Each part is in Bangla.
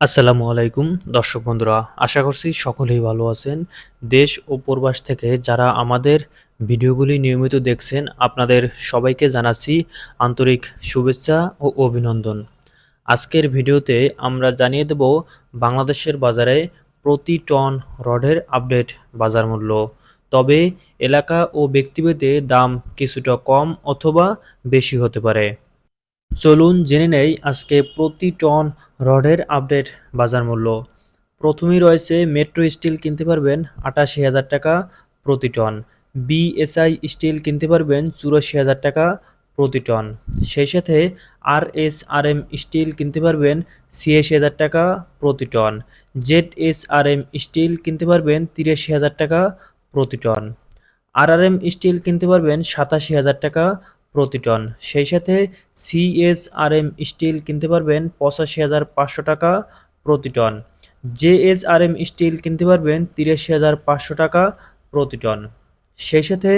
আসসালামু আলাইকুম। দর্শক বন্ধুরা, আশা করছি সকলেই ভালো আছেন। দেশ ও প্রবাস থেকে যারা আমাদের ভিডিওগুলি নিয়মিত দেখছেন, আপনাদের সবাইকে জানাচ্ছি আন্তরিক শুভেচ্ছা ও অভিনন্দন। আজকের ভিডিওতে আমরা জানিয়ে দেব বাংলাদেশের বাজারে প্রতি টন রডের আপডেট বাজার মূল্য। তবে এলাকা ও ব্যক্তিভেদে দাম কিছুটা কম অথবা বেশি হতে পারে। চলুন জেনে নেই আজকে প্রতি টন রডের আপডেট বাজার মূল্য। প্রথমেই রয়েছে মেট্রো স্টিল কিনতে পারবেন আটাশি হাজার টাকা প্রতি টন। বিএসআই স্টিল কিনতে পারবেন চুরাশি হাজার টাকা প্রতি টন। সেই সাথে R S R M steel কিনতে পারবেন ছিয়াশি হাজার টাকা প্রতি ton. Z S R M steel কিনতে পারবেন তিরাশি হাজার টাকা প্রতি টন। আর আর এম স্টিল কিনতে পারবেন সাতাশি হাজার টাকা প্রতি টন সেই সাথে সিএসআরএম স্টিল কিনতে পারবেন পঁচাশি হাজার পাঁচশো টাকা প্রতি টন জেএসআরএম স্টিল কিনতে পারবেন তিরাশি হাজার পাঁচশো টাকা প্রতি টন সেই সাথে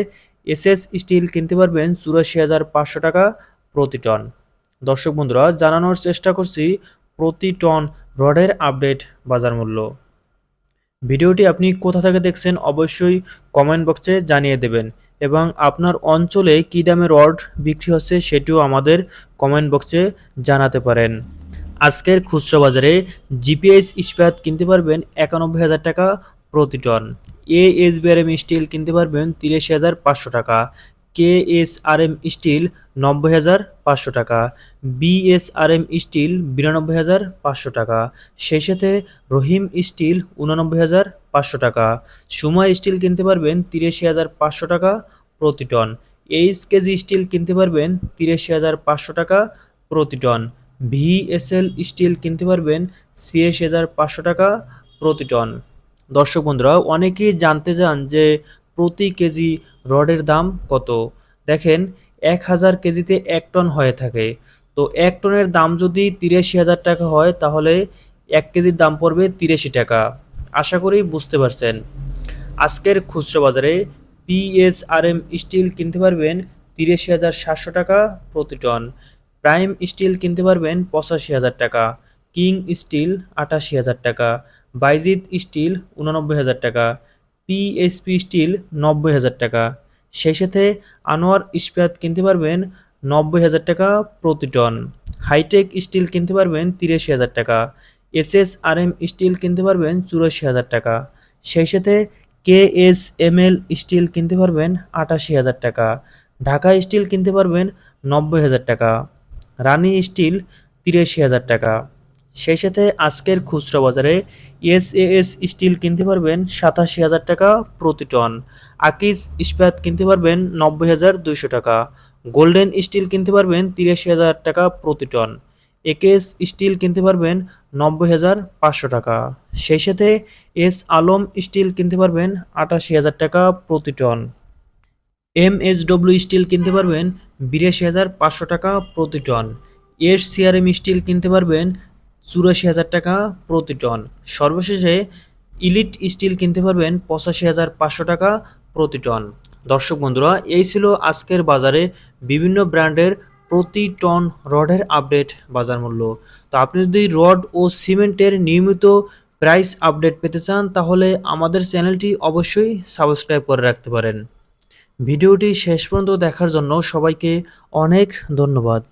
এসএস স্টিল কিনতে পারবেন চুরাশি হাজার পাঁচশো টাকা প্রতি টন দর্শক বন্ধুরা, জানানোর চেষ্টা করছি প্রতি টন রডের আপডেট বাজার মূল্য। ভিডিওটি আপনি কোথা থেকে দেখছেন অবশ্যই কমেন্ট বক্সে জানিয়ে দেবেন। এবং আপনার অঞ্চলে কী দামে রড বিক্রি হচ্ছে সেটিও আমাদের কমেন্ট বক্সে জানাতে পারেন। আজকের খুচরা বাজারে জিপিএস ইস্পাত কিনতে পারবেন একানব্বই হাজার টাকা প্রতি ton. A S BRM steel কিনতে পারবেন তিরাশি হাজার পাঁচশো টাকা। K S R M steel নব্বই হাজার পাঁচশো টাকা। বিএসআরএম স্টিল বিরানব্বই হাজার পাঁচশো টাকা। সেই সাথে রহিম স্টিল উননব্বই হাজার পাঁচশো টাকা। সুমা স্টিল কিনতে পারবেন তিরাশি হাজার পাঁচশো টাকা। প্রতি টন। এইচ কেজি স্টিল কিনতে পারবেন তিরাশি হাজার পাঁচশো টাকা প্রতি টন। ভিএসএল স্টিল কিনতে পারবেন ছিয়াশি হাজার পাঁচশো টাকা প্রতি টন। দর্শক বন্ধুরা, অনেকেই জানতে চান যে প্রতি কেজি রডের দাম কত? দেখেন, এক হাজার কেজিতে এক টন হয়ে থাকে। তো এক টনের দাম যদি তিরাশি হাজার টাকা হয়, তাহলে এক কেজির দাম পড়বে তিরাশি টাকা। আশা করি বুঝতে পারছেন। আজকের খুচরো বাজারে পিএসআরএম স্টিল কিনতে পারবেন তিরাশি হাজার সাতশো টাকা প্রতি টন। প্রাইম স্টিল কিনতে পারবেন পঁচাশি হাজার টাকা। কিং স্টিল আটাশি হাজার টাকা। বাইজিৎ স্টিল উননব্বই হাজার টাকা। পিএসপি স্টিল নব্বই হাজার টাকা। সেই সাথে আনোয়ার ইস্পাত কিনতে পারবেন নব্বই হাজার টাকা প্রতি টন। হাইটেক স্টিল কিনতে পারবেন তিরাশি হাজার টাকা। এসএস আর এম স্টিল কিনতে পারবেন চুরাশি হাজার টাকা। সেই সাথে K S M L steel কিনতে পারবেন আটাশি হাজার টাকা, ঢাকা স্টিল কিনতে পারবেন নব্বই হাজার টাকা, রানী স্টিল তিরাশি হাজার টাকা। সেই সাথে আজকের খুচরা বাজারে এস এস স্টিল কিনতে পারবেন সাতাশি হাজার টাকা প্রতি টন আকিস ইস্পাত কিনতে পারবেন নব্বই হাজার দুইশো টাকা, গোল্ডেন স্টিল কিনতে পারবেন তিরাশি হাজার টাকা প্রতি টন। একেএস স্টিল কিনতে পারবেন নব্বই হাজার পাঁচশো টাকা। সেই সাথে এস আলম স্টিল কিনতে পারবেন আটাশি হাজার টাকা প্রতি ton. M S W steel কিনতে পারবেন বিরাশি হাজার পাঁচশো টাকা প্রতি টন। এস সিআরএম স্টিল কিনতে পারবেন চুরাশি হাজার টাকা প্রতি টন। সর্বশেষে ইলিট স্টিল কিনতে পারবেন পঁচাশি হাজার পাঁচশো টাকা প্রতি টন। দর্শক বন্ধুরা, এই ছিল আজকের বাজারে বিভিন্ন ব্র্যান্ডের প্রতি টন রডের আপডেট বাজার মূল্য। তো আপনি যদি রড ও সিমেন্টের নিয়মিত প্রাইস আপডেট পেতে চান, তাহলে আমাদের চ্যানেলটি অবশ্যই সাবস্ক্রাইব করে রাখতে পারেন। ভিডিওটি শেষ পর্যন্ত দেখার জন্য সবাইকে অনেক ধন্যবাদ।